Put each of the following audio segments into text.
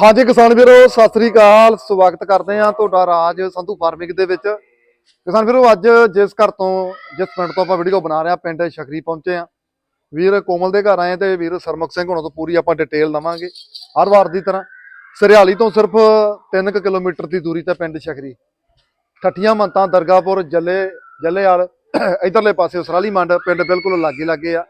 ਹਾਂਜੀ ਕਿਸਾਨ ਵੀਰੋ, ਸਤਿ ਸ੍ਰੀ ਅਕਾਲ। ਸਵਾਗਤ ਕਰਦੇ ਆ ਤੁਹਾਡਾ ਰਾਜ ਸੰਧੂ ਫਾਰਮਿੰਗ ਦੇ ਵਿੱਚ। ਕਿਸਾਨ ਵੀਰੋ, ਅੱਜ ਜਿਸ ਘਰ ਤੋਂ, ਜਿਸ ਪਿੰਡ ਤੋਂ ਆਪਾਂ ਵੀਡੀਓ ਬਣਾ ਰਹੇ ਆ ਪਿੰਡ ਸ਼ਕਰੀ ਪਹੁੰਚੇ ਆ ਵੀਰ ਕੋਮਲ ਦੇ ਘਰ ਆਏ ਤੇ ਵੀਰ ਸਰਮੁਖ ਸਿੰਘ ਹੁਣਾਂ ਤੋਂ ਪੂਰੀ ਆਪਾਂ ਡਿਟੇਲ ਦਵਾਂਗੇ ਹਰ ਵਾਰ ਦੀ ਤਰ੍ਹਾਂ। ਸਰਿਆਲੀ ਤੋਂ ਸਿਰਫ 3 ਕਿਲੋਮੀਟਰ ਦੀ ਦੂਰੀ ਤੇ ਪਿੰਡ ਸ਼ਕਰੀ। ਠੱਠੀਆਂ ਮੰਤਾਂ ਦਰਗਾਪੁਰ ਜੱਲੇ ਜੱਲੇਵਾਲ ਇਧਰਲੇ ਪਾਸੇ ਉਸਰਾਲੀ ਮੰਡ, ਪਿੰਡ ਬਿਲਕੁਲ ਲਾਗੇ ਲਾਗੇ ਆ।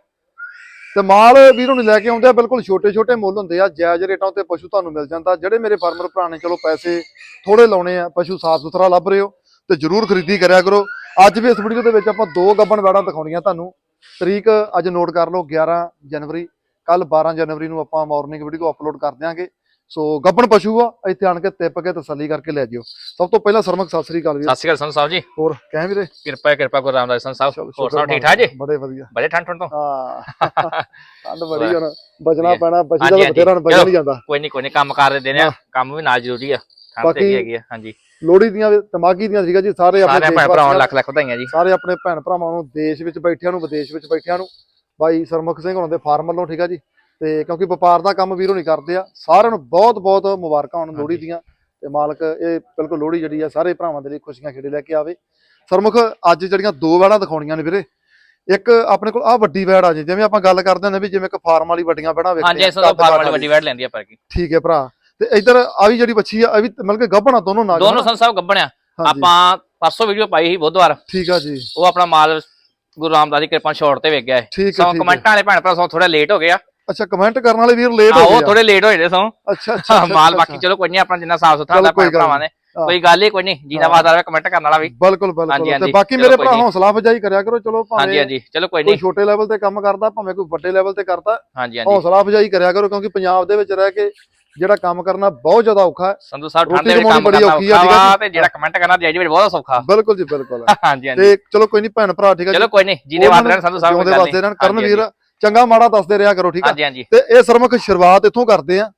ਤੇ ਮਾਲ ਵੀਰੋਂ ਨੂੰ ਲੈ ਕੇ ਆਉਂਦੇ ਆ, ਬਿਲਕੁਲ ਛੋਟੇ ਛੋਟੇ ਮੁੱਲ ਹੁੰਦੇ ਆ, ਜਾਇਜ਼ ਰੇਟਾਂ ਤੇ ਪਸ਼ੂ ਤੁਹਾਨੂੰ ਮਿਲ ਜਾਂਦਾ। ਜਿਹੜੇ ਮੇਰੇ ਫਾਰਮਰ ਭਰਾ ਨੇ, ਚਲੋ ਪੈਸੇ ਥੋੜੇ ਲਾਉਣੇ ਆ, ਪਸ਼ੂ ਸਾਫ਼ ਸੁਥਰਾ ਲੱਭ ਰਹੇ ਹੋ, ਤੇ ਜਰੂਰ ਖਰੀਦੀ ਕਰਿਆ ਕਰੋ। ਅੱਜ ਵੀ ਇਸ ਵੀਡੀਓ ਦੇ ਵਿੱਚ ਆਪਾਂ ਦੋ ਗੱਬਣ ਵੈੜਾਂ ਦਿਖਾਉਣੀਆਂ ਤੁਹਾਨੂੰ। ਤਰੀਕ ਅੱਜ ਨੋਟ ਕਰ ਲਓ 11 ਜਨਵਰੀ ਕੱਲ 12 ਜਨਵਰੀ ਨੂੰ ਆਪਾਂ ਮਾਰਨਿੰਗ ਵੀਡੀਓ ਅਪਲੋਡ ਕਰ ਦਿਆਂਗੇ। ਸੋ ਗੱਬਣ ਪਸ਼ੂ ਆ ਇੱਥੇ ਆਣ ਕੇ ਤਿੱਪ ਕੇ ਤਸੱਲੀ ਕਰਕੇ ਲੈ ਜਿਓ। ਸਭ ਤੋਂ ਪਹਿਲਾਂ ਸਰਮਕ ਸਤਿ ਸ੍ਰੀ ਅਕਾਲ ਵੀਰ। ਸਤਿ ਸ਼੍ਰੀ ਅਕਾਲ ਸੰਤ ਸਾਹਿਬ ਜੀ। ਹੋਰ ਕਹਿ ਵੀਰੇ? ਕਿਰਪਾ ਕਿਰਪਾ ਗੁਰੂ ਰਾਮਦਾਸ ਸੰਤ ਸਾਹਿਬ। ਹੋਰ ਸਭ ਠੀਕ ਠਾਕ ਜੀ? ਬੜੇ ਵਧੀਆ। ਬੜੇ ਠੰਡ ਠੰਡ ਤੋਂ। ਹਾਂ। ਠੰਡ ਬੜੀ ਹੁਣ ਬਚਣਾ। ਪੈਣਾ ਬਚੀ ਦਾ ਬਥੇਰਾ ਹੁਣ ਚਲੋ। ਨਹੀਂ ਜਾਂਦਾ। ਕੋਈ ਨਹੀਂ ਕੋਈ ਨਹੀਂ ਕੰਮ ਕਰ ਦੇ ਨੇ ਹਾਂ। ਕੰਮ ਵੀ ਨਾਲ ਜ਼ਰੂਰੀ ਆ। ਠੰਡ ਤੇ ਹੈਗੀ ਆ ਹਾਂਜੀ। ਲੋਹੜੀ ਦੀਆਂ ਵੀ ਤਮਾਗੀ ਦੀਆਂ ਸੀਗਾ ਜੀ ਸਾਰੇ ਆਪਣੇ ਸਾਰੇ ਭੈਣ ਭਰਾਵਾਂ ਲੱਖ ਲੱਖ ਵਧਾਈਆਂ ਜੀ। ਸਾਰੇ ਆਪਣੇ ਭੈਣ ਭਰਾਵਾਂ ਨੂੰ ਦੇਸ਼ ਵਿੱਚ ਬੈਠਿਆਂ ਨੂੰ ਵਿਦੇਸ਼ ਵਿੱਚ ਬੈਠਿਆਂ ਨੂੰ। ਬਾਈ ਸਰਮੁਖ ਸਿੰਘ ਹੁਣਾਂ ਦੇ ਫਾਰਮ ਵੱਲੋਂ ਠੀਕ ਆ ਜੀ। ਤੇ ਕਿਉਂਕਿ ਵਪਾਰ ਦਾ ਕੰਮ ਵੀਰੋ ਨਹੀਂ ਕਰਦੇ ਆ ਸਾਰਿਆਂ ਨੂੰ ਬਹੁਤ ਬਹੁਤ ਮੁਬਾਰਕਾਂ ਹੋਣ ਲੋਹੜੀ। ਦੀਆਂ ਤੇ ਮਾਲਕ ਇਹ ਬਿਲਕੁਲ ਲੋਹੜੀ ਜਿਹੜੀ ਆ ਸਾਰੇ ਭਰਾਵਾਂ ਦੇ ਲਈ ਖੁਸ਼ੀਆਂ ਖੇੜੇ ਲੈ ਕੇ ਆਵੇ। ਸਰਮੁਖ ਅੱਜ ਜਿਹੜੀਆਂ ਦੋ ਵੈੜਾਂ ਦਿਖਾਉਣੀਆਂ ਨੇ ਵੀਰੇ ਇੱਕ ਆਪਣੇ ਕੋਲ ਆ ਵੱਡੀ ਵੈੜ ਆ ਜੀ ਜਿਵੇਂ ਆਪਾਂ ਗੱਲ ਕਰਦੇ ਹੁੰਦੇ ਵੀ ਜਿਵੇਂ ਇੱਕ ਫਾਰਮ ਵਾਲੀ ਵੱਡੀਆਂ ਵੈੜਾਂ ਵੇਖਦੇ ਹਾਂਜੀ ਇਸ ਤੋਂ ਫਾਰਮ ਵਾਲੀ ਵੱਡੀ ਵੈਟ ਲੈਂਦੀ ਆ ਪਰ ਕੀ ਠੀਕ ਹੈ ਭਰਾ ਤੇ ਇਧਰ ਆ ਵੀ ਜਿਹੜੀ ਬੱਚੀ ਆ ਵੀ ਮਤਲਬ ਕਿ ਗੱਭਣਾ ਦੋਨੋਂ ਨਾਗ ਦੋਨੋਂ ਸੰਤ ਸਾਹਿਬ ਗੱਬਣਿਆ ਹਾਂਜੀ, ਆਪਾਂ ਪਰਸੋਂ ਵੀਡੀਓ ਪਾਈ ਸੀ ਬੁੱਧਵਾਰ। ਠੀਕ ਆ ਜੀ। ਉਹ ਆਪਣਾ ਮਾਲ ਗੁਰੂ ਰਾਮਦਾਸ ਦੀ ਕਿਰਪਾ ਸ਼ਾਰਟ ਤੇ ਵੇਖ ਗਿਆ ਹੈ ਸੋ ਕਮੈਂਟਾਂ ਵਾਲੇ ਭੈਣ ਭਰਾ ਸੋ ਥੋੜਾ ਲੇਟ ਹੋ ਗਿਆ ਅੱਛਾ ਕਮੈਂਟ ਕਰਨ ਵਾਲੇ ਵੀਰ ਲੇਟ ਹੋ ਗਏ ਆ। ਥੋੜੇ ਲੇਟ ਹੋਏ ਨੇ ਸੋ। ਅੱਛਾ ਅੱਛਾ ਮਾਲ ਬਾਕੀ ਚਲੋ ਕੋਈ ਨਹੀਂ ਆਪਣਾ ਜਿੰਨਾ ਸਾਫ਼ ਸੁਥਰਾ ਕੋਈ ਗੱਲ ਭਰਾਵਾਂ ਨੇ। ਹਾਂ। ਕੋਈ ਗੱਲ ਹੀ ਕੋਈ ਨਹੀਂ ਜਿੰਨਾ ਹਾਂ। ਵਾਦਾ ਕਮੈਂਟ ਕਰਨ ਵਾਲਾ ਵੀ। ਬਿਲਕੁਲ ਬਿਲਕੁਲ ਹਾਂਜੀ, ਤੇ ਹਾਂਜੀ, ਬਾਕੀ ਮੇਰੇ ਕੋਈ ਭਰਾ। ਹੌਸਲਾ ਅਫਜਾਈ ਕਰਿਆ ਕਰੋ ਚਲੋ ਹਾਂਜੀ ਭਾਵੇਂ ਹਾਂਜੀ ਚਲੋ ਕੋਈ ਕੋਈ ਨਹੀਂ। ਛੋਟੇ ਲੈਵਲ ਤੇ ਕੰਮ ਕਰਦਾ ਭਾਵੇਂ ਕੋਈ ਵੱਡੇ ਲੈਵਲ ਤੇ ਕਰਦਾ ਹਾਂਜੀ ਹਾਂਜੀ। ਹੌਸਲਾ ਅਫਜਾਈ ਕਰਿਆ ਕਰੋ ਕਿਉਂਕਿ ਪੰਜਾਬ ਦੇ ਵਿੱਚ ਰਹਿ ਕੇ ਜਿਹੜਾ ਕੰਮ ਕਰਨਾ ਬਹੁਤ ਜ਼ਿਆਦਾ ਔਖਾ ਹੈ। ਸੰਧੂ ਸਾਹਿਬ ਠੰਡ ਦੇ ਵਿੱਚ ਕੰਮ ਕਰਨਾ ਔਖੀ ਜੀ? ਤੇ ਜਿਹੜਾ ਕਮੈਂਟ ਕਰਨਾ ਜਾਈ ਵਿੱਚ ਬਹੁਤ ਸੌਖਾ। ਬਿਲਕੁਲ ਜੀ ਬਿਲਕੁਲ। ਹਾਂਜੀ ਹਾਂਜੀ। ਤੇ ਚਲੋ ਕੋਈ ਨਹੀਂ ਭੈਣ ਭਰਾ ਠੀਕ ਹੈ ਚਲੋ ਕੋਈ ਨਹੀਂ ਬਾਤ ਰਹਿਣ ਸੰਧੂ ਸਾਹਿਬ ਜਿਉਂਦੇ ਕੋਈ ਵਾਸਤੇ ਰਹਿਣ। ਕਰਨ ਵੀਰ ਚੰਗਾ ਮਾੜਾ ਦੱਸਦੇ ਰਿਹਾ ਕਰੋ ਠੀਕ ਆ? ਹਾਂਜੀ ਹਾਂਜੀ। ਤੇ ਇਹ ਸਰਮੁਖ ਸ਼ੁਰੂਆਤ ਇੱਥੋਂ ਕਰਦੇ ਆ।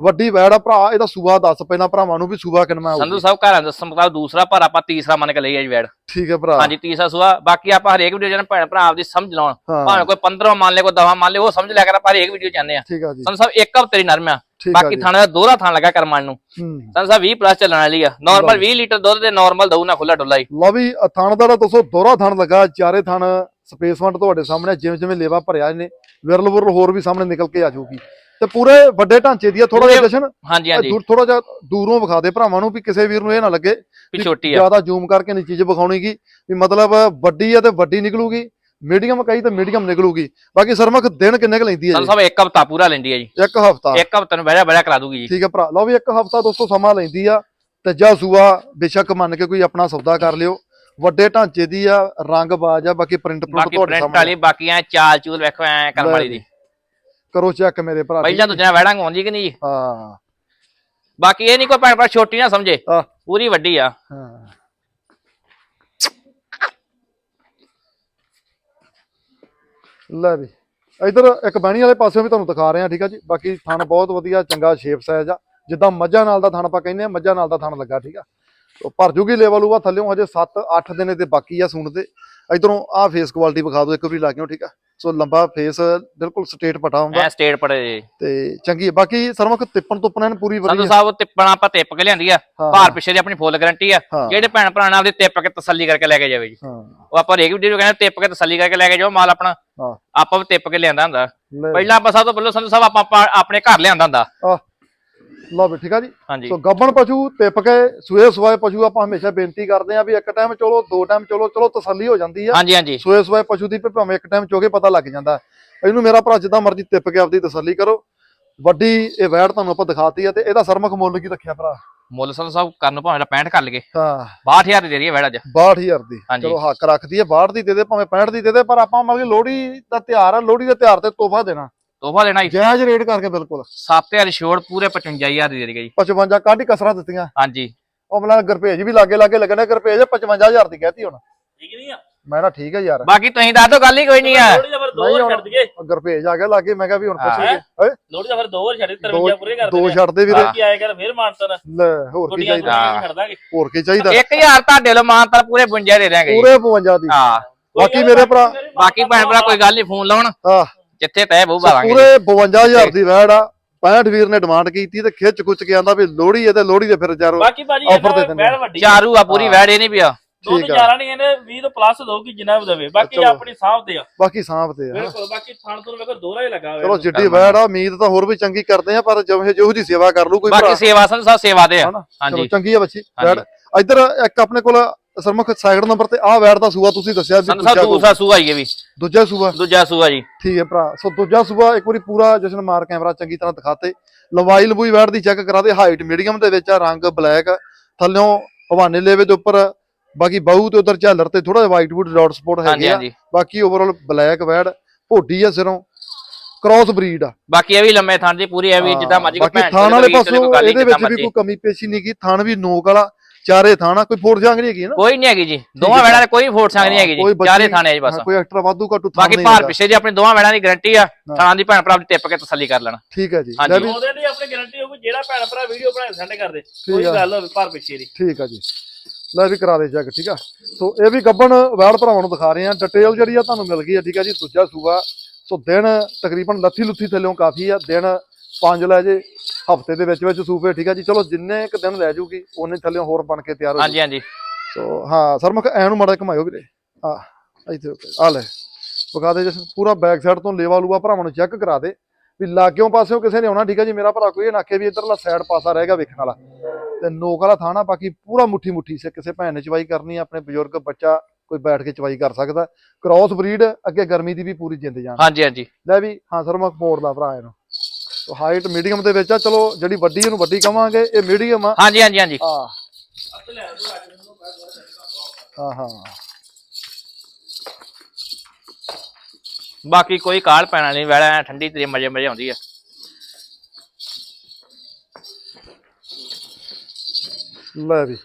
ਵੱਡੀ ਵੈੜ ਆ ਭਰਾ ਇਹਦਾ ਸੂਬਾ ਦੱਸ ਪਹਿਲਾਂ ਭਰਾਵਾਂ ਨੂੰ ਵੀ ਸੂਬਾ ਕਿੰਨਾ ਸੰਧੂ ਸਾਹਿਬ ਘਰਾਂ ਦੱਸਣ ਮੁਤਾਬਕ ਦੂਸਰਾ ਪਰ ਆਪਾਂ ਤੀਸਰਾ ਮੰਨ ਕੇ ਲਈ ਆ ਜੀ ਵੈੜ। ਠੀਕ ਹੈ ਭਰਾ। ਹਾਂਜੀ ਤੀਸਰਾ ਸੂਆ ਬਾਕੀ ਆਪਾਂ ਹਰੇਕ ਵੀਡੀਓ ਜਨ ਭੈਣ ਭਰਾ ਆਪਦੀ ਸਮਝ ਲਾਉਣ। ਹਾਂ। ਭਾਵੇਂ ਕੋਈ 15 ਮੰਨ ਲੇ ਕੋਈ 10 ਮੰਨ ਲੇ ਉਹ ਸਮਝ ਲਿਆ ਕਰ ਆਪਾਂ ਹਰੇਕ ਵੀਡੀਓ ਚਾਹੁੰਦੇ ਆ। ਠੀਕ ਆ ਜੀ। ਸੰਧੂ ਸਾਹਿਬ ਇੱਕ ਹਫ਼ਤੇ ਦੀ ਨਰਮ ਆ। ਠੀਕ ਆ ਬਾਕੀ ਜੀ। ਥਾਣੇ ਦਾ ਦੋਹਰਾ ਥਾਣ ਲੱਗਾ ਕਰਮਾਨ ਨੂੰ। ਹੂੰ। ਸੰਧੂ ਸਾਹਿਬ 20 ਪਲੱਸ ਚੱਲਣ ਵਾਲੀ ਆ। ਨਾਰਮਲ 20 ਲੀਟਰ ਦੁੱਧ ਦੇ ਨਾਰਮਲ ਦਊ ਨਾ ਖੁੱਲਾ ਡੁੱਲਾ ਹੀ। ਲਓ ਵੀ ਥਣ ਦਾ ਤਾਂ ਦੋਸਤੋ ਦੋਹਰਾ ਥਣ ਲੱਗਾ ਚਾਰੇ ਥਣ ਸਪੇਸ ਤੁਹਾਡੇ ਸਾਹਮਣੇ ਜਿਵੇਂ ਜਿਵੇਂ ਲੇਵਾ ਭਰਿਆ ਇਹਨੇ ਵਿਰਲ ਵਿਰਲ ਹੋਰ ਵੀ ਸਾਹਮਣੇ ਨਿਕਲ ਕੇ ਆ ਜਾਊਗੀ। ਤੇ ਪੂਰੇ ਵੱਡੇ ਢਾਂਚੇ ਦੀ ਆ ਥੋੜਾ ਜਿਹਾ ਜਸ਼ਨ ਹਾਂਜੀ ਹਾਂਜੀ। ਦੂਰ ਥੋੜਾ ਜਿਹਾ ਦੂਰੋਂ ਵਿਖਾ ਦੇ ਭਰਾਵਾਂ ਨੂੰ ਵੀ ਕਿਸੇ ਵੀਰ ਨੂੰ ਇਹ ਨਾ ਲੱਗੇ ਵੀ ਛੋਟੀ ਆ। ਜ਼ਿਆਦਾ ਜ਼ੂਮ ਕਰਕੇ ਨਹੀਂ ਚੀਜ਼ ਵਿਖਾਉਣੀਗੀ ਵੀ ਮਤਲਬ ਵੱਡੀ ਆ ਤੇ ਵੱਡੀ ਨਿਕਲੂਗੀ ਮੀਡੀਅਮ ਕਹੀ ਤੇ ਮੀਡੀਅਮ ਨਿਕਲੂਗੀ। ਬਾਕੀ ਸਰਮਖ ਦਿਨ ਕਿੰਨੇ ਕ ਲੈਂਦੀ ਹੈ ਸੰਧੂ ਸਾਹਿਬ ਇੱਕ ਹਫ਼ਤਾ ਪੂਰਾ ਲੈਂਦੀ ਆ ਜੀ। ਜੀ ਇੱਕ ਹਫਤਾ। ਇੱਕ ਹਫ਼ਤੇ ਨੂੰ ਬਹਿਆ ਬਹਿਆ ਕਰਾ ਦੂਗੀ ਜੀ। ਠੀਕ ਹੈ ਭਰਾ। ਲਓ ਵੀ ਇੱਕ ਹਫਤਾ ਦੋਸਤੋ ਸਮਾਂ ਲੈਂਦੀ ਆ ਤੀਜਾ ਸੂਆ ਬੇਸ਼ੱਕ ਮੰਨ ਕੇ ਕੋਈ ਆਪਣਾ ਸੌਦਾ ਕਰ ਲਿਓ। ਵੱਡੇ ਢਾਂਚੇ ਦੀ ਆ ਰੰਗ ਬਾਜ ਆ ਬਾਕੀ ਪ੍ਰਿੰਟ ਪ੍ਰਿੰਟ ਬਾਕੀ ਤੁਹਾਡੇ ਪ੍ਰਿੰਟ ਸਾਹਮਣੇ ਵਾਲੀ ਬਾਕੀ ਐ ਚਾਲ ਚੂਲ ਵੇਖੋ ਐ ਕਰਮ ਵਾਲੀ ਦੀ। ਕਰੋ ਚੈੱਕ ਮੇਰੇ ਭਰਾ ਪਹਿਲਾਂ ਦੂਜਾ ਵੈੜਾਂ ਆਉਂਦੀ ਕਿ ਨਹੀਂ ਜੀ? ਹਾਂ। ਬਾਕੀ ਇਹ ਨਹੀਂ ਕੋਈ ਭੈਣ ਭਰਾ ਛੋਟੀ ਨਾ ਸਮਝੇ। ਆਹ। ਪੂਰੀ ਵੱਡੀ ਆ। ਹਾਂ। ਲੈ ਵੀ। ਇਧਰ ਇੱਕ ਬਹਿਣੀ ਵਾਲੇ ਪਾਸਿਓਂ ਵੀ ਤੁਹਾਨੂੰ ਦਿਖਾ ਰਹੇ ਆ ਠੀਕ ਆ ਜੀ? ਬਾਕੀ ਥਣ ਬਹੁਤ ਵਧੀਆ ਚੰਗਾ ਸ਼ੇਪ ਸਾਈਜ਼ ਆ। ਜਿੱਦਾਂ ਮੱਝਾਂ ਨਾਲ ਦਾ ਥਣ ਆਪਾਂ ਕਹਿੰਦੇ ਆ ਮੱਝਾਂ ਨਾਲ ਦਾ ਥਣ ਲੱਗਾ ਠੀਕ ਆ? ਭਰ ਜੂਗੀ ਲੈਵਲ ਉਹ ਥੱਲਿਓਂ ਹਜੇ 7 8 ਦਿਨ ਤੇ ਬਾਕੀ ਆ ਸੂਣ ਦੇ। ਇਧਰੋਂ ਆ ਫੇਸ ਕੁਆਲਿਟੀ ਵਿਖਾ ਦਿਓ ਇੱਕ ਵਾਰੀ ਲਾ ਕੇ ਠੀਕ ਆ? ਸੋ ਲੰਬਾ ਫੇਸ ਬਿਲਕੁਲ ਸਟੇਟ ਪਟਾ ਹੁੰਦਾ। ਐ ਸਟੇਟ ਪੜੇ ਜੀ। ਤੇ ਚੰਗੀ ਹੈ। ਬਾਕੀ ਸਰਮਖ ਤਿੱਪਣ ਤੁੱਪਣ ਐਨ ਪੂਰੀ ਸੰਧੂ ਵਧੀਆ। ਸਾਹਿਬ ਤਿੱਪਣਾ ਆਪਾਂ ਤਿੱਪ ਕੇ ਲਿਆਂਦੀ ਆ। ਭਾਰ ਪਿੱਛੇ ਦੀ ਆਪਣੀ ਫੁੱਲ ਗਾਰੰਟੀ ਆ। ਜਿਹੜੇ ਭੈਣ ਭਰਾ ਨਾਲ ਆਪਦੀ ਤਿੱਪ ਕੇ ਤਸੱਲੀ ਕਰਕੇ ਲੈ ਕੇ ਜਾਵੇ ਜੀ। ਉਹ ਆਪਾਂ ਹਰੇਕ ਵੀਡੀਓ ਕਹਿੰਦੇ ਤਿੱਪ ਕੇ ਤਸੱਲੀ ਕਰਕੇ ਲੈ ਕੇ ਜਾਓ ਮਾਲ ਆਪਣਾ। ਆਪਾਂ ਵੀ ਤਿੱਪ ਕੇ ਲਿਆਂਦਾ ਹੁੰਦਾ। ਪਹਿਲਾਂ ਆਪਾਂ ਸਭ ਤੋਂ ਪਹਿਲਾਂ ਸੰਧੂ ਸਾਹਿਬ ਆਪਾਂ ਆਪਣੇ ਘਰ ਲਿਆਂਦਾ ਹੁੰਦਾ। ਲਓ ਵੀ ਠੀਕ ਆ ਜੀ? ਸੋ ਗੱਬਣ ਪਸ਼ੂ ਤਿੱਪ ਕੇ ਸੂਏ ਸਵਾਏ ਪਸ਼ੂ ਆਪਾਂ ਹਮੇਸ਼ਾ ਬੇਨਤੀ ਕਰਦੇ ਆ ਵੀ ਇੱਕ ਟਾਈਮ ਚਲੋ ਦੋ ਟਾਈਮ ਚਲੋ ਚਲੋ ਤਸੱਲੀ ਹੋ ਜਾਂਦੀ ਆ। ਹਾਂਜੀ ਹਾਂਜੀ। ਸੂਏ ਸਵਾਏ ਪਸ਼ੂ ਦੀ ਭਾਵੇਂ ਇੱਕ ਟਾਈਮ ਚੋਗੇ ਪਤਾ ਲੱਗ ਜਾਂਦਾ। ਇਹਨੂੰ ਮੇਰਾ ਭਰਾ ਜਿੱਦਾਂ ਮਰਜ਼ੀ ਤਿੱਪ ਕੇ ਆਪਦੀ ਤਸੱਲੀ ਕਰੋ। ਵੱਡੀ ਇਹ ਵੈੜ ਤੁਹਾਨੂੰ ਆਪਾਂ ਦਿਖਾਤੀ ਆ ਤੇ ਇਹਦਾ ਸਰਮਖ ਮੁੱਲ ਕੀ ਰੱਖਿਆ ਭਰਾ? ਮੁੱਲ ਸੰਧੂ ਸਾਹਿਬ ਕਰਨ ਭਾਵੇਂ 65 ਕਰ ਲਗੇ ਹਾਂ। 62000 ਦੀ ਦੇ ਰਹੀ ਹੈ ਵੈੜ ਅੱਜ। 62000 ਦੀ। ਚਲੋ ਹੱਕ ਰੱਖਦੀ ਹੈ 62 ਦੀ ਦੇ ਦੇ ਭਾਵੇਂ 65 ਦੀ ਦੇ ਦੇ ਪਰ ਆਪਾਂ ਮਤਲਬ ਲੋਹੜੀ ਦਾ ਤਿਉਹਾਰ ਆ ਲੋਹੜੀ ਦੇ ਤਿਉਹਾਰ ਤੇ ਤੋਹਫਾ ਦੇਣਾ। ਤੋਹਫਾ ਦੇਣਾ ਜੀ। ਜਾਇਜ਼ ਰੇਟ ਕਰਕੇ ਬਿਲਕੁਲ। 7000 ਛੋੜ ਪੂਰੇ 55000 ਦੀ ਦੇ ਜੀ। 55 ਕਾਢੀ ਕਸਰਾਂ ਦਿੱਤੀਆਂ। ਹਾਂਜੀ। ਉਹ ਮਤਲਬ ਗਰਪੇਜ ਵੀ ਲਾਗੇ ਲਾਗੇ ਲੱਗਣਾ ਗਰਪੇਜ 55000 ਦੀ ਕਹਿਤੀ ਹੁਣ। ਠੀਕ ਨਹੀਂ ਆ? ਮੈਂ ਨਾ ਠੀਕ ਹੈ ਯਾਰ। ਬਾਕੀ ਤੁਸੀਂ ਦੱਸ ਦਿਓ ਗੱਲ ਹੀ ਕੋਈ ਨਹੀਂ ਆ। ਦਾ ਦੋ ਨਹੀਂ ਹੁਣ- ਛੱਡ ਦਈਏ। ਗਰਪੇਜ ਆ ਗਿਆ ਲਾਗੇ ਮੈਂ ਕਿਹਾ ਵੀ ਹੁਣ ਹਾਂ। ਪੁੱਛੀਏ ਓਏ ਲੋੜੀ ਦਾ ਫਿਰ ਦੋ ਹੋਰ ਛੱਡ ਦੇ ਦੋ 53 ਪੂਰੇ ਕਰ ਦੋ ਛੱਡ ਦੇ ਵੀਰੇ। ਬਾਕੀ ਆਏ ਕਰ ਫਿਰ ਮਾਨਤਨ। ਲੈ ਹੋਰ ਕੀ ਚਾਹੀਦਾ? ਹੋਰ ਕੀ ਚਾਹੀਦਾ? 1000 ਤੁਹਾਡੇ ਲੋ ਮਾਨਤਰ ਪੂਰੇ 52 ਦੇ ਦਿਆਂਗੇ ਪੂਰੇ 52 ਦੀ। ਹਾਂ। ਬਾਕੀ ਮੇਰੇ ਭਰਾ ਬਾਕੀ ਭੈਣ ਭਰਾ ਕੋਈ ਗੱਲ ਨਹੀਂ ਫੋਨ ਲਾਉਣ। ਹਾਂ ਜਿੱਥੇ ਤੈ ਬਹੁ ਬਾਲਾਂਗੇ ਪੂਰੇ 52000 ਦੀ ਵੈੜ ਆ 65 ਵੀਰ ਨੇ ਡਿਮਾਂਡ ਕੀਤੀ ਤੇ ਖਿੱਚ ਕੁੱਚ ਕੇ ਆਂਦਾ ਵੀ ਲੋਹੜੀ ਹੈ ਤੇ ਲੋਹੜੀ ਦੇ ਫਿਰ ਯਾਰ ਬਾਕੀ ਭਾਜੀ ਦੇ ਦਿੰਦੇ ਵੈੜ ਵੱਡੀ ਚਾਰੂ ਆ ਪੂਰੀ। ਵੈੜ ਇਹ ਨਹੀਂ ਪਿਆ ਆ। ਜ਼ਿਆਦਾ ਨਹੀਂ ਇਹਨੇ 20 ਤੋਂ ਪਲੱਸ ਦਊਗੀ ਜਿੰਨਾ ਵੀ ਦੇਵੇ ਬਾਕੀ। ਆਪਣੀ ਸਾਹਬ ਤੇ ਆ ਬਾਕੀ ਸਾਂਭ ਤੇ ਆ ਬਿਲਕੁਲ ਬਾਕੀ ਥਣ ਤੋਂ ਵੇਖੋ ਦੋਹਰਾ ਹੀ ਲੱਗਾ ਹੋਇਆ ਚਲੋ ਜਿੱਡੀ। ਵੈੜ ਆ ਉਮੀਦ ਤਾਂ ਹੋਰ ਵੀ ਚੰਗੀ ਕਰਦੇ ਆ ਪਰ ਜਿਵੇਂ ਜਿਹੋ ਜੀ ਸੇਵਾ ਕਰ ਲੂ ਕੋਈ ਬਾਕੀ ਸੇਵਾ ਸੰਤ ਸਾਹਿਬ ਸੇਵਾ ਦੇ ਆ ਹਨਾ? ਚਲੋ ਹਾਂਜੀ ਚੰਗੀ ਆ ਬੱਚੀ ਵੈੜ ਹਾਂਜੀ। ਇੱਧਰ ਇੱਕ ਆਪਣੇ ਕੋਲ ਸਰਮੁਖ ਸੈਕਿੰਡ ਨੰਬਰ ਤੇ ਵੈੜ ਦਾ ਸੂਆ ਤੁਸੀਂ ਦੱਸਿਆ ਸੰਤ ਸਾਹਿਬ ਦੂਸਰਾ ਸੂਆ ਵੀ ਦੂਜਾ ਸੂਆ ਦੂਜਾ ਸੂਆ ਜੀ। ਠੀਕ ਹੈ ਭਰਾ। ਸੋ ਦੂਜਾ ਸੂਆ ਇੱਕ ਵਾਰੀ ਪੂਰਾ ਜਸ਼ਨ ਮਾਰ ਕੈਮਰਾ ਚੰਗੀ ਤਰ੍ਹਾਂ ਦਿਖਾਤੇ। ਲੰਬਾਈ ਲੰਬੂਈ ਵੈੜ ਦੀ ਚੈੱਕ ਕਰਾ ਦੇ। ਹਾਈਟ ਮੀਡੀਅਮ ਦੇ ਵਿੱਚ ਆ ਰੰਗ ਬਲੈਕ ਥੱਲਿਓਂ ਹਵਾਨੇ ਲੇਵੇ ਦੇ ਉੱਪਰ। ਬਾਕੀ ਬਾਹੂ ਤੇ ਉਧਰ ਝਾਲਰ ਤੇ ਥੋੜਾ ਜਿਹਾ ਵਾਈਟ ਵੁੱਡ ਡਾਟ ਸਪੋਟ ਹੈਗੇ ਆ। ਬਾਕੀ ਓਵਰਆਲ ਬਲੈਕ ਵੈੜ ਭੋਡੀ ਆ ਸਿਰੋਂ। ਕ੍ਰਾਸ ਬਰੀਡ ਆ। ਬਾਕੀ ਇਹ ਵੀ ਲੰਮੇ ਥਾਂ ਦੀ ਪੂਰੀ ਹੈ ਵੀ ਜਿੱਦਾਂ ਮਰਜ਼ੀ ਬਾਕੀ ਵਾਲੇ ਪਾਸੋਂ ਨੀ, ਇਹਦੇ ਵਿੱਚ ਵੀ। ਕੋਈ ਕਮੀ ਪੇਸ਼ੀ ਨਹੀਂ ਕੀ ਥਾਣ ਵੀ ਨੋਕ ਵਾਲਾ। ਚਾਰੇ ਥਾਣਾ ਕੋਈ ਫੋੜ ਜਾਂਗ ਨਹੀਂ ਹੈਗੀ ਨਾ? ਕੋਈ ਨਹੀਂ ਹੈਗੀ ਜੀ। ਦੋਵਾਂ ਹੈ। ਵੈੜਾਂ ਦੇ ਕੋਈ ਫੋਟ ਸੰਗ ਨਹੀਂ ਹੈਗੀ ਜੀ। ਚਾਰੇ ਥਾਣੇ ਆ ਜੀ ਬਸ। ਹਾਂ, ਕੋਈ ਐਕਸਟਰਾ ਵਾਧੂ ਘਟੂ ਥਾਣ ਬਾਕੀ ਭਾਰ। ਪਿੱਛੇ ਦੀ ਆਪਣੀ ਦੋਵਾਂ ਵੈੜਾਂ ਦੀ ਗਾਰੰਟੀ ਆ ਥਾਣਾ ਦੀ ਭੈਣ ਭਰਾ ਦੀ ਟਿੱਪ ਕੇ ਤਸੱਲੀ ਕਰ ਲੈਣਾ। ਠੀਕ ਹੈ ਜੀ। ਉਹਦੇ ਲਈ ਆਪਣੀ ਗਾਰੰਟੀ ਹੋਊਗੀ ਜਿਹੜਾ ਭੈਣ ਭਰਾ ਵੀਡੀਓ ਬਣਾ ਸੈਂਡ ਕਰਦੇ ਕੋਈ। ਗੱਲ ਹੋਵੇ ਪਰ ਪਿੱਛੇ ਦੀ। ਠੀਕ ਆ ਜੀ। ਲੈ ਵੀ ਕਰਾ ਦੇ ਚੈੱਕ ਠੀਕ ਆ। ਸੋ ਇਹ ਵੀ ਗੱਬਣ ਵੈੜ ਭਰਾਵਾਂ ਨੂੰ ਦਿਖਾ ਰਹੇ ਆ ਡਿਟੇਲ ਜਿਹੜੀ ਆ ਤੁਹਾਨੂੰ ਮਿਲ ਗਈ ਆ ਠੀਕ ਆ ਜੀ। ਦੂਜਾ ਸੂਆ ਸੋ ਦਿਨ ਤਕਰੀਬਨ ਲੱਥੀ ਲੁੱਥੀ ਥੱਲਿਓਂ ਕਾਫੀ ਆ। ਦਿਨ ਪੰਜ ਲੈ ਜੇ ਹਫ਼ਤੇ ਦੇ ਵਿੱਚ ਵਿੱਚ ਸੂਪੇ ਠੀਕ ਆ ਜੀ। ਚਲੋ ਜਿੰਨੇ ਇੱਕ ਦਿਨ ਲੈ ਜੂਗੀ ਉਹਨੇ ਥੱਲਿਓਂ ਹੋਰ ਬਣ ਕੇ ਤਿਆਰ ਹੋ ਹਾਂਜੀ ਹਾਂਜੀ। ਸੋ ਹਾਂ ਸਰਮੁਖ ਐ ਨੂੰ ਮਾੜਾ ਘਮਾਇਓ ਵੀਰੇ। ਆ ਇੱਥੇ ਆ ਲੈ। ਵਿਖਾ ਦੇ ਜਸ ਪੂਰਾ ਬੈਕ ਸਾਈਡ ਤੋਂ ਲੇਵਾ ਲੂਆ ਭਰਾਵਾਂ ਨੂੰ ਚੈੱਕ ਕਰਾ ਦੇ। ਵੀ ਲਾਗਿਓਂ ਪਾਸਿਓਂ ਕਿਸੇ ਨੇ ਆਉਣਾ ਠੀਕ ਹੈ ਜੀ। ਮੇਰਾ ਭਰਾ ਕੋਈ ਇਹ ਨਾ ਆਖੇ ਵੀ ਇਧਰਲਾ ਸਾਈਡ ਪਾਸਾ ਰਹੇਗਾ ਵੇਖਣ ਵਾਲਾ। ਤੇ ਨੋਕ ਵਾਲਾ ਥਾਣਾ ਬਾਕੀ ਪੂਰਾ ਮੁੱਠੀ ਮੁੱਠੀ ਸੇ ਕਿਸੇ ਭੈਣ ਨੇ ਚਵਾਈ ਕਰਨੀ ਆ, ਆਪਣੇ ਬਜ਼ੁਰਗ ਬੱਚਾ ਕੋਈ ਬੈਠ ਕੇ ਚਵਾਈ ਕਰ ਸਕਦਾ। ਕ੍ਰਾਸ ਬਰੀਡ ਅੱਗੇ ਗਰਮੀ ਦੀ ਵੀ ਪੂਰੀ ਜਿੰਦ ਜਾਨ। ਹਾਂਜੀ ਹਾਂਜੀ। ਲੈ ਵੀ ਹਾਂ ਸਰਮੁਖ ਮੋੜ ਦਾ ਭਰਾ ਇਹਨੂੰ। ਹਾਈਟ ਮੀਡੀਅਮ ਦੇ ਵਿੱਚ ਆ ਚਲੋ ਜਿਹੜੀ ਵੱਡੀ ਇਹਨੂੰ ਵੱਡੀ ਕਵਾਂਗੇ ਇਹ ਮੀਡੀਅਮ ਆ। ਹਾਂਜੀ ਹਾਂਜੀ ਹਾਂਜੀ। ਆ ਹਾਂ ਹਾਂ। ਬਾਕੀ ਕੋਈ ਕਾਲ ਪੈਣਾ ਨਹੀਂ ਵੈੜਾ ਐਂ ਠੰਡੀ ਤੇ ਮਜੇ ਮਜੇ ਆਉਂਦੀ ਆ। ਲੈ ਵੀ।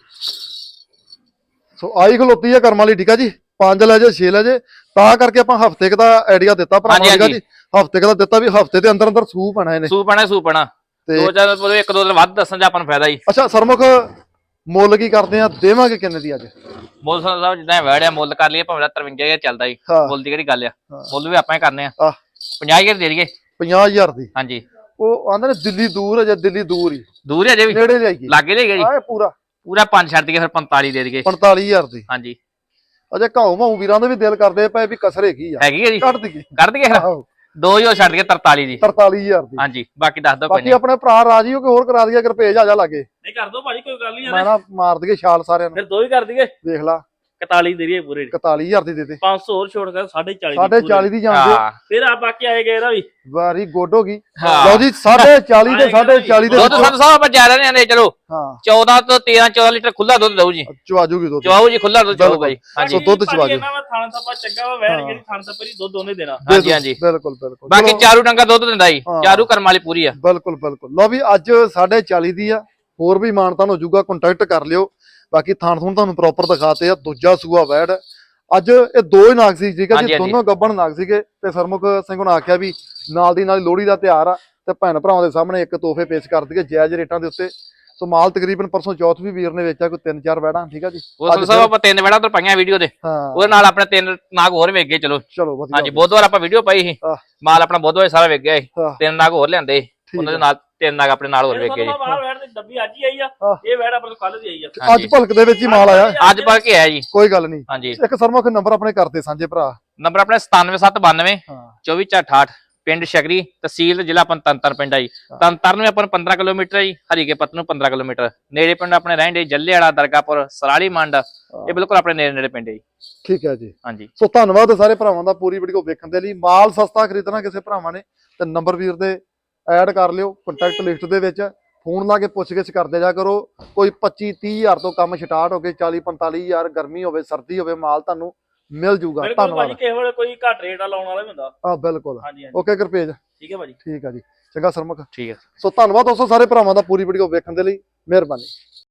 ਸੋ ਆਈ ਖਲੋਤੀ ਹੈ ਕਰਮ ਵਾਲੀ ਠੀਕ ਆ ਜੀ? ਪੰਜ ਲੈ ਜੇ 6 ਲੈ ਜੇ ਤਾਂ ਕਰਕੇ ਆਪਾਂ ਹਫ਼ਤੇ ਕ ਦਾ ਆਈਡੀਆ ਦਿੱਤਾ ਹਾਂਜੀ, ਹਾਂਜੀ। ਜੀ। ਹਫ਼ਤੇ ਕ ਦਾ ਦਿੱਤਾ ਵੀ ਹਫ਼ਤੇ ਦੇ ਅੰਦਰ ਅੰਦਰ ਸੂਪ ਆਣਾ ਇਹਨੇ। ਸੂਪਣਾ ਸੂਪਣਾ ਤੇ ਦੋ ਚਾਰ ਬੋਲੋ ਇੱਕ ਦੋ ਦਿਨ ਵੱਧ ਦੱਸਣ ਦਾ ਆਪਾਂ ਨੂੰ ਫਾਇਦਾ ਹੀ। ਅੱਛਾ ਸਰਮੁਖ ਮੁੱਲ ਕੀ ਕਰਦੇ ਆ? ਦੇਵਾਂਗੇ ਕਿੰਨੇ ਦੀ ਅੱਜ? ਮੁੱਲ ਸਾਹਿਬ ਜਿੱਦਾਂ ਵੈੜਿਆ ਮੁੱਲ ਕਰ ਲਈਏ ਭਾਵੇਂ 53 ਚੱਲਦਾ ਜੀ ਹਾਂ। ਮੁੱਲ ਦੀ ਕਿਹੜੀ ਗੱਲ ਆ? ਹਾਂ। ਮੁੱਲ ਵੀ ਆਪਾਂ ਹੀ ਕਰਨੇ ਆ। ਆਹ। 50000 ਦੇ ਦਈਏ। 50000 ਦੀ। ਹਾਂਜੀ। ਉਹ ਆਂਦੇ ਨੇ ਦਿੱਲੀ ਦੂਰ ਹੈ ਜੇ ਦਿੱਲੀ ਦੂਰ ਹੀ? ਦੂਰ ਹੈ ਜੇ ਵੀ। ਨੇੜੇ ਲਿਆਈਏ। ਲਾਗੇ ਲੈ ਜੀ। ਆਏ ਪੂਰਾ। ਪੂਰਾ 5 ਛੱਡ ਦਈਏ ਫਿਰ 45 ਦੇ ਦਈਏ। 45000 ਦੀ। ਹਾਂਜੀ। ਅਜੇ ਘਾਉ ਮਾਉ ਵੀਰਾਂ ਦੇ ਵੀ ਦਿਲ ਕਰਦੇ ਪਏ ਵੀ ਕਸਰ ਹੈਗੀ ਆ। ਹੈਗੀ ਹੈ ਜੀ? ਕੱਢ ਦਈਏ। ਕਰ ਦਈਏ ਫਿਰ? ਆਹੋ। ਦੋ ਹੀ ਉਹ ਛੱਡ ਦਈਏ 43 ਦੀ। 43000 ਦੀ। ਹਾਂਜੀ ਬਾਕੀ ਦੱਸ ਦਿਓ ਕੋਈ ਬਾਕੀ ਨਹੀਂ। ਆਪਣੇ ਭਰਾ ਰਾਜੀ ਹੋ ਕੇ ਹੋਰ ਕਰਾ ਦਈਏ ਅਗਰ ਭੇਜ ਆ ਜਾ ਲਾਗੇ। ਨਹੀਂ ਕਰ ਦੋ ਭਾਜੀ ਕੋਈ ਗੱਲ ਨਹੀਂ ਮੈਂ ਨਾ। ਮਾਰ ਦਈਏ ਛਾਲ ਸਾਰਿਆਂ ਨੂੰ। ਫਿਰ ਦੋ ਹੀ ਕਰ ਦਈਏ। ਵੇਖ ਲਾ। 41 ਦੇ ਰਹੀ ਪੂਰੇ। 41000 ਦੀ ਦੇ ਦੇ। 500 ਹੋਰ ਛੋੜ 4.5 ਸਾਢੇ 40 ਦੀ ਜਾਂਦੇ ਫਿਰ ਆ ਬਾਕੀ ਆਏ ਗਏ ਇਹਦਾ ਵੀ। ਵਾਰੀ ਗੁੱਡ ਹੋ ਗਈ। ਲਓ ਜੀ 40 ਤੇ 40 ਦੇ ਦੁੱਧ ਸਾਨੂੰ ਸਾਹਿਬ ਆਪਾਂ ਜ਼ਿਆਦਾ ਨਹੀਂ ਆਂਦੇ ਚਲੋ। ਹਾਂ। 14 ਤੋਂ 13 14 ਲੀਟਰ ਖੁੱਲਾ ਦੁੱਧ ਦਊ ਜੀ। ਚਵਾ ਜੂਗੀ ਦੁੱਧ। ਚਵਾਓ ਜੀ ਖੁੱਲਾ ਦੁੱਧ ਚਵਾਊਗਾ ਜੀ ਹਾਂਜੀ ਸੋ ਦੁੱਧ ਚਵਾ ਭਾਜੀ ਦਿਓ। ਇਹਨਾਂ ਵਾ ਥਾਣ ਥੱਪਾ ਚੰਗਾ ਵਾ ਹਾਂ। ਜਿਹੜੀ ਥਾਣ ਥੱਪੇ ਦੀ ਦੁੱਧ ਦੋਨੇ ਦੇਣਾ। ਦੇ ਹਾਂਜੀ। ਹਾਂਜੀ। ਬਿਲਕੁਲ ਬਿਲਕੁਲ। ਬਾਕੀ ਚਾਰੂ ਡੰਗਾ ਦੁੱਧ ਦਿੰਦਾ ਜੀ। ਚਾਰੂ ਕਰਮ ਵਾਲੀ ਪੂਰੀ ਆ। ਬਿਲਕੁਲ ਬਿਲਕੁਲ। ਲਓ ਵੀ ਅੱਜ 40 ਦੀ ਆ। ਹੋਰ ਵੀ ਮਾਨਤਾਨ ਹੋ ਜਾਊਗਾ ਕੰਟੈਕਟ ਕਰ ਲਿਓ। ਬਾਕੀ ਥਾਣ ਥੂਣ ਤੁਹਾਨੂੰ ਪ੍ਰੋਪਰ ਦਿਖਾਤੇ ਆ ਦੂਜਾ ਸੂਆ ਵੈੜ। ਅੱਜ ਇਹ ਦੋ ਹੀ ਨਾਗ ਸੀ ਠੀਕ ਆ ਜੀ। ਦੋਨੋਂ ਗੱਬਣ ਨਾਗ ਸੀਗੇ ਤੇ ਸਰਮੁਖ ਸਿੰਘ ਨੇ ਆਖਿਆ ਵੀ ਨਾਲ ਦੀ ਨਾਲ ਲੋਹੜੀ ਦਾ ਤਿਉਹਾਰ ਆ ਤੇ ਭੈਣ ਭਰਾਵਾਂ ਦੇ ਸਾਹਮਣੇ ਇੱਕ ਤੋਹਫੇ ਪੇਸ਼ ਕਰ ਦਈਏ ਜਾਇਜ਼ ਰੇਟਾਂ ਦੇ ਉੱਤੇ। ਸੋ ਮਾਲ ਤਕਰੀਬਨ ਪਰਸੋਂ ਚੌਥ ਵੀ ਵੀਰ ਨੇ ਵੇਚਿਆ ਕੋਈ ਤਿੰਨ ਚਾਰ ਵੈੜਾਂ ਠੀਕ ਆ ਜੀ? ਉਹ ਸਾਹਿਬ ਆਪਾਂ ਤਿੰਨ ਵੜਾ ਉਧਰ ਪਾਈਆਂ ਵੀਡੀਓ ਦੇ। ਉਹਦੇ ਨਾਲ ਆਪਣੇ ਤਿੰਨ ਨਾਗ ਹੋਰ ਵੇਚ ਗਏ ਚਲੋ। ਚਲੋ ਵਧੀਆ ਹਾਂਜੀ ਬੁੱਧਵਾਰ ਆਪਾਂ ਵੀਡੀਓ ਪਾਈ ਸੀ। ਮਾਲ ਆਪਣਾ ਬੁੱਧਵਾਰ ਸਾਰਾ ਵੇਚ ਗਿਆ ਸੀ। ਤਿੰਨ ਨਾਗ ਹੋਰ ਲਿਆਂਦੇ ਉਹਨਾਂ ਦੇ ਆ। ਨਾਲ ਤਿੰਨ ਨਾਗ ਆਪਣੇ ਨਾਲ ਹੋਰ ਗਏ ਜੀ ਬਾਹਰ ਵੈੜ ਦੀ ਡੱਬੀ ਅੱਜ ਹੀ ਆਈ ਆ। ਇਹ ਵੈੜ ਆਪਣੇ ਕੱਲ ਦੀ ਆਈ ਆ। ਅੱਜ ਹਾਂਜੀ। ਭਲਕ ਦੇ ਵਿੱਚ ਹੀ ਮਾਲ ਆਇਆ। ਅੱਜ ਪਾ ਕੇ ਆਇਆ ਜੀ। ਕੋਈ ਗੱਲ ਨਹੀਂ। ਹਾਂਜੀ। ਇੱਕ ਸਰਮੁਖ ਨੰਬਰ ਆਪਣੇ ਕਰਦੇ ਸਾਂਝੇ ਭਰਾ। ਨੰਬਰ ਆਪਣਾ 97792 ਹਾਂ। 2468 ਪਿੰਡ ਸ਼ਗਰੀ ਤਹਿਸੀਲ ਜ਼ਿਲ੍ਹਾ ਆਪਣਾ ਤੰਤਰ ਪਿੰਡ ਆ ਜੀ। ਹਾਂ। ਤੰਤਰ ਨੂੰ ਆਪਾਂ ਨੂੰ 15 ਕਿਲੋਮੀਟਰ ਜੀ ਹਰੀਕੇ ਪੱਤ ਨੂੰ 15 ਕਿਲੋਮੀਟਰ। ਨੇੜੇ ਪਿੰਡ ਆਪਣੇ ਰਹਿੰਦੇ ਜੱਲੇ ਵਾਲਾ ਦਰਗਾਪੁਰ ਸਰਾਲੀ ਮੰਡ। ਇਹ ਬਿਲਕੁਲ ਆਪਣੇ ਨੇੜੇ ਨੇੜੇ ਪਿੰਡ ਹੈ ਜੀ। ਠੀਕ ਹੈ ਜੀ। ਹਾਂਜੀ। ਸੋ ਧੰਨਵਾਦ ਸਾਰੇ ਭਰਾਵਾਂ ਦਾ ਪੂਰੀ ਵੀਡੀਓ ਵੇਖਣ ਦੇ ਲਈ। ਮਾਲ ਸਸਤਾ ਖਰੀਦਣਾ ਕਿਸੇ ਭਰਾਵਾਂ ਨੇ ਤੇ ਨੰਬਰ ਵੀਰ ਦੇ ਐਡ ਕਰ ਲਿਓ ਕੰਟੈਕਟ ਲਿਸਟ ਦੇ ਵਿੱਚ ਫੋਨ ਲਾ ਕੇ ਪੁੱਛ-ਗਿੱਛ ਕਰਦੇ ਜਾ ਕਰੋ। ਕੋਈ 25 30 ਹਜ਼ਾਰ ਤੋਂ ਕੰਮ ਸਟਾਰਟ ਹੋ ਕੇ 40 45 ਹਜ਼ਾਰ ਗਰਮੀ ਹੋਵੇ ਸਰਦੀ ਹੋਵੇ ਮਾਲ ਤੁਹਾਨੂੰ ਮਿਲ ਜੂਗਾ। ਬਿਲਕੁਲ ਭਾਜੀ ਧੰਨਵਾਦ ਕਿਸੇ ਵੇਲੇ ਕੋਈ ਘੱਟ ਰੇਟ ਆ ਲਾਉਣ ਵਾਲਾ ਵੀ ਹੁੰਦਾ। ਆ ਬਿਲਕੁਲ। ਹਾਂਜੀ ਹਾਂਜੀ। ਓਕੇ ਗੁਰਪੇਜ ਠੀਕ ਹੈ ਭਾਜੀ। ਠੀਕ ਆ ਜੀ। ਚੰਗਾ ਸਰਮੁਖ ਠੀਕ ਹੈ। ਸੋ ਧੰਨਵਾਦ ਦੋਸਤੋ ਸਾਰੇ ਭਰਾਵਾਂ ਦਾ ਪੂਰੀ ਵੀਡੀਓ ਵੇਖਣ ਦੇ ਲਈ। ਮਿਹਰਬਾਨੀ।